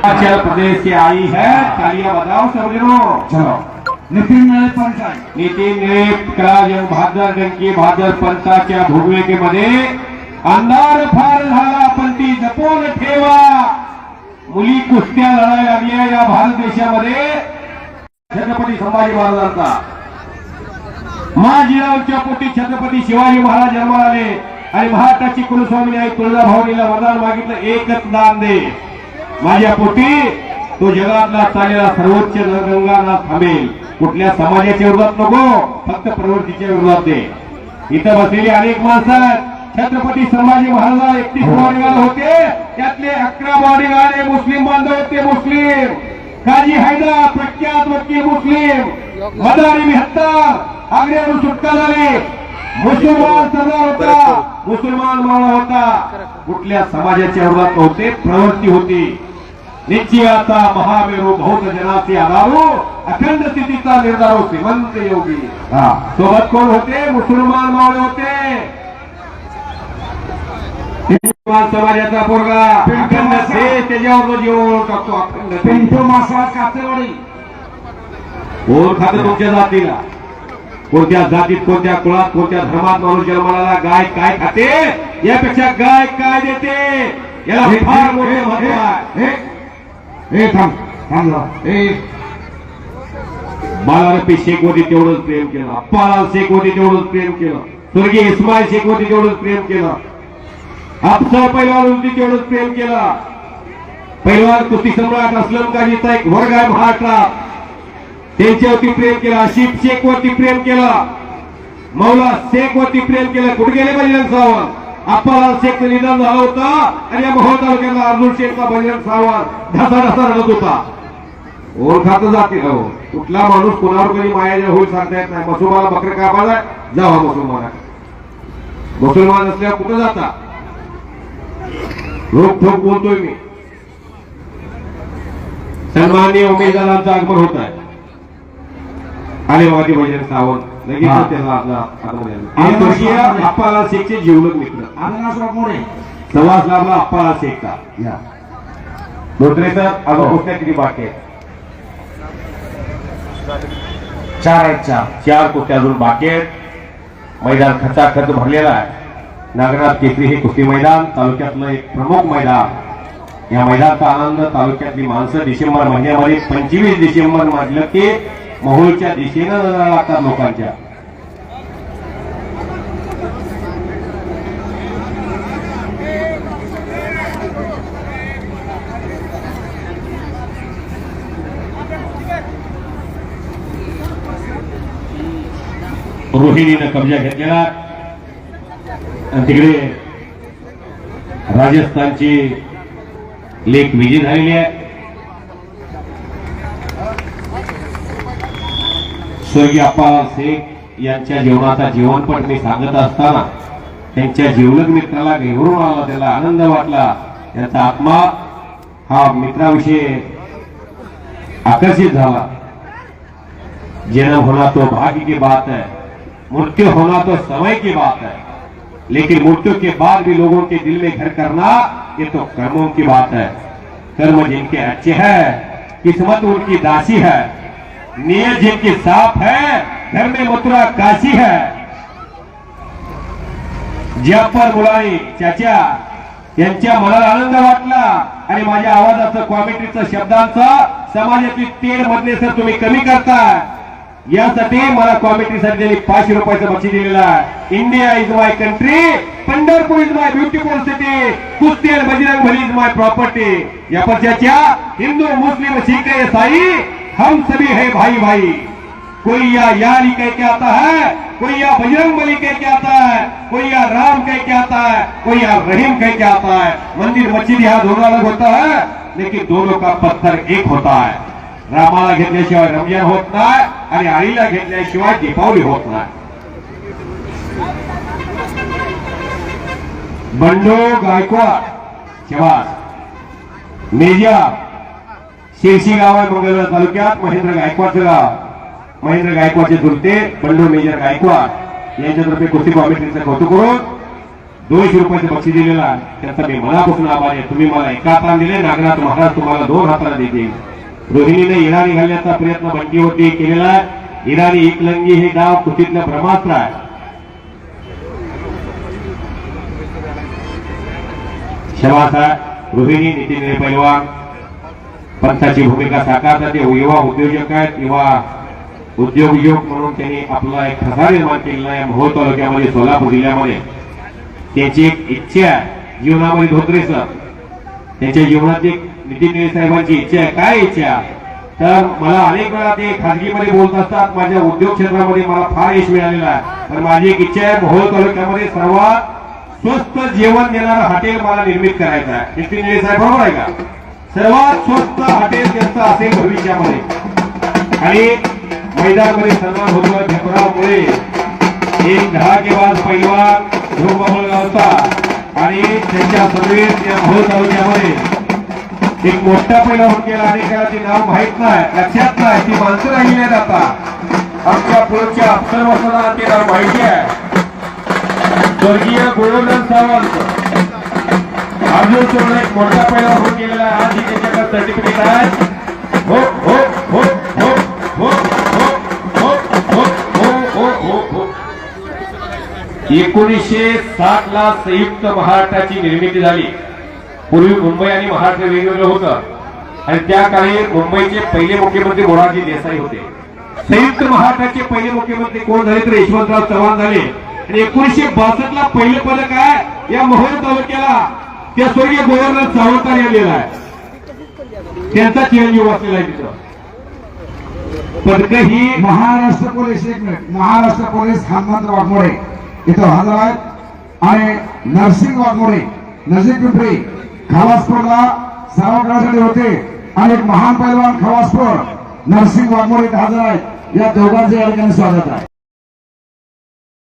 हिमाचल प्रदेश से आई है तालियां बजाओ सब जनों चलो। नितीन नळे पंचायत। कला कळा भादर डंकी भादर पंथाच्या भूमिकेमध्ये अंधार फार झाला पण ती जपून ठेवा. मुली कुस्त्या लढायला लागल्या या भारत देशामध्ये. छत्रपती संभाजी महाराजांचा. महाजीरावच्या पोटी छत्रपती शिवाजी महाराज जन्माला आले. आणि महाराष्ट्राची कुलस्वामी आई तुळजाभवानीला वरदान मागितलं एकच दान दे. माझ्या पोटी तो जगातला चाललेला सर्वोच्च गंगानाथ थांबेल. कुठल्या समाजाच्या विरोधात नको फक्त प्रवृत्तीच्या विरोधात दे. इथं बसलेली अनेक माणसं आहेत. छत्रपती संभाजी महाराज एकतीस बॉडीगार्ड होते त्यातले अकरा बॉडीगार्ड मुस्लिम बांधव होते मुस्लिम. काजी हैदरा प्रख्यात वकील मुस्लिम. मदारी बिहत्तर आग्र्यावरून सुटका झाली. मुसलमान सरदार होता मुसलमान मावळा होता. कुठल्या समाजाच्या विरोधात नव्हते प्रवृत्ती होती. निश्चयाचा महामेरू बहुत जनाचे आधारो अखंड स्थितीचा निर्धारो श्रीमंत योगी. हा सोबत कोण होते? मुसलमान मावळे होते. मुसलमान समाजाचा पोरगा अखंड त्याच्यावर टाकतो अखंड. पिंटू मासा तुमच्या जातीला? कोणत्या जातीत कोणत्या कुळात कोणत्या धर्मात माणूस जन्माला गाय काय खाते? यापेक्षा गाय काय देते? याला फार मोठे हे, महत्त्व आहे. हे, थांब थांब हे बाळारपी शेखवती तेवढंच प्रेम केलं. अप्पालाल शेख तेवढंच प्रेम केलं. स्वर्गीय इस्माईल शेखवती तेवढंच प्रेम केलं. आपसा पैलवान होती तेवढंच प्रेम केलं. पैलवान कुस्ती सम्राट असलम काजीचा एक वर्ग आहे महाराष्ट्रात त्यांच्यावरती प्रेम केलं. आशिफ शेख वरती प्रेम केलं. मौला शेख वरती प्रेम केलं. कुठे गेले बजरंग सावंत? अप्पालाल शेखचं निधन झालं होतं आणि या मोहोळ तालुक्याला अर्जुन शेखचा बजरंग सावंत ढसा ढसा रडत होता. ओळखात जाते हो. कुठला माणूस कोणावर कधी माया होईल सांगता येत नाही. मसुमाला बकरे कापायला जावा हो मुसलमाना मुसलमान असल्यावर कुठं जाता? रोख ठोक बोलतोय मी. सन्माननीय उमेदवारांचं आगमन होत आहे. आले बघा ते बजरंग सावंत लगेच हा. त्याला आपला आतमध्ये आलं. आणि आतमध्ये. अप्पालाल शेखचे जीवलग मित्र अविनाश वाघमोडे सवास लाभला अप्पालाल शेखचा या धोत्रेचं हो. कुठल्या किती बाकी आहे चार आहेत चार चार कुस्त्या अजून बाकी आहेत मैदान खचाखच भरलेला आहे नागनाथ केसरी हे कुस्ती मैदान तालुक्यातलं एक प्रमुख मैदान या मैदानाचा आनंद तालुक्यातली माणसं डिसेंबर महिन्यामध्ये पंचवीस डिसेंबर म्हटलं की मोहोळच्या दिशेनं जायला लागतात लोकांच्या. रोहिणीनं कब्जा घेतलेला. आणि तिकडे राजस्थानची लेख विजय झालेली आहे. स्वर्गीय अप्पा शेख यांच्या जीवनाचा जीवनपट मी सांगत जीवलग मित्राला घेऊन आला आनंद वाटला. आत्मा हा मित्राविषयी आकर्षित झाला. जन्म होना तो भाग्य की बात है मृत्यु होना तो समय की बात है लेकिन मृत्यु के बाद भी लोगों के दिल में घर करना, ये तो कर्मों की बात है। कर्म जिनके अच्छे हैं, किस्मत उनकी दासी है। नियत की साफ है घर में मथुरा काशी है। जयपर मुलानी चाचा यांच्या मनाला आनंद वाटला आणि माझ्या आवाजाचं कॉमेंट्रीचं शब्दांचं समाजातील तेल मधले सर तुम्ही कमी करताय. यासाठी मला कॉमेंट्रीसाठी त्यांनी पाचशे रुपयाचं बक्षीस दिलेलं आहे. India is my country Pandharpur is my beautiful city कुस्ती आणि Bajrang Bali is my property या पक्षाच्या हिंदू मुस्लिम शिख साई हम सभी है भाई भाई। कोई या यारी कह के आता है कोई या बजरंग बली कह के आता है कोई या राम कह के आता है कोई या रहीम कह के आता है। मंदिर मस्जिद यहाँ दोनों अलग होता है, लेकिन दोनों का पत्थर एक होता है। रामाला घेतल्याशिवाय रमज़ान होत नाही आणि आईला घेतल्याशिवाय दीपावली होत नाही। बंडो गायकवाड शबास मेजा शिरशी गाव आहे मंगळवेढा तालुक्यात. महेंद्र गायकवाडचं गाव. महेंद्र गायकवाडचे चुलते बंडू मेजर गायकवाड. यांच्यातर्फे कुस्ती कॉमिटीचं कौतुक करून दोनशे रुपयाचे बक्षीस दिलेला आहे. त्याचा मी मनापासून आभार आहे. तुम्ही मला एका हाताला दिले. नागनाथ महाराज तुम्हाला दोन हाताला देतील. रोहिणीने इराणी घालण्याचा प्रयत्न बंडीवरती केलेला आहे. इराणी एकलंगी हे गाव कुस्तीतलं ब्रह्मास्त्र आहे. क्षमाचा रोहिणी नितीन पैलवान. पंथाची भूमिका साकारतात. ते युवा उद्योजक आहेत. किंवा उद्योग युग म्हणून त्यांनी आपला एक ठसा निर्माण केलेला आहे. मोहोळ तालुक्यामध्ये सोलापूर जिल्ह्यामध्ये. त्यांची एक इच्छा आहे. जीवनामध्ये धोत्रे सर त्यांच्या जीवनाची नितीन साहेबांची इच्छा आहे. काय इच्छा? तर मला अनेक वेळा ते खाजगीमध्ये बोलत असतात. माझ्या उद्योग क्षेत्रामध्ये मला फार यश मिळालेलं आहे. तर माझी एक इच्छा आहे मोहोळ तालुक्यामध्ये सर्वात स्वस्त जेवण देणारं हॉटेल मला निर्मित करायचं आहे. नितीन निळे साहेब बरोबर आहे का? सर्वात स्वस्त हॉटेल त्यांचं असेल भविष्यामध्ये. आणि मैदानामध्ये सन्मान होतो भेपरावमुळे एक दहा किंवा पैलवान ध्रुवबळ होता आणि त्यांच्या सर्वेत या मोहोळ तालुक्यामध्ये एक मोठा पैलवान केला अनेकाला ते नाव माहीत नाही लक्षात नाही ती माणसं राहिली नाहीत आता. आमच्या पुढच्या अक्षरवासाला ते नाव माहिती आहे. स्वर्गीय गोवर्धन सावंत. अर्जुन चोरला एक मोठा पहिला होऊन गेलेला आहे आज त्याच्याकडे सर्टिफिकेट आहे हो हो हो हो हो हो हो हो हो हो हो हो एकोणीसशे साठ ला संयुक्त महाराष्ट्राची निर्मिती झाली पूर्वी मुंबई आणि महाराष्ट्र वेगवेगळं होतं आणि त्या काळी मुंबईचे पहिले मुख्यमंत्री मोरारजी देसाई होते संयुक्त महाराष्ट्राचे पहिले मुख्यमंत्री कोण झाले तर यशवंतराव चव्हाण झाले आणि एकोणीसशे बासष्ट ला पहिलं पदक आहे या मोहोळ तालुक्याला त्या स्वर्गीय गोवर्धन सावंतांनी आणलेला आहे. त्यांचा चिरंजीव असलेला आहे मित्र पदक ही महाराष्ट्र पोलीस एक मिनिट. महाराष्ट्र पोलीस हनुमंत वाघमोडे इथं हजर आहेत. आणि नरसिंग वाघमोडे नजीक पिंपरी खावासपूरला सराव करण्यासाठी होते. आणि एक महान पैलवान खवासपूर नरसिंग वाघमोडे इथं हजर आहेत. या दोघांचे या ठिकाणी स्वागत आहे.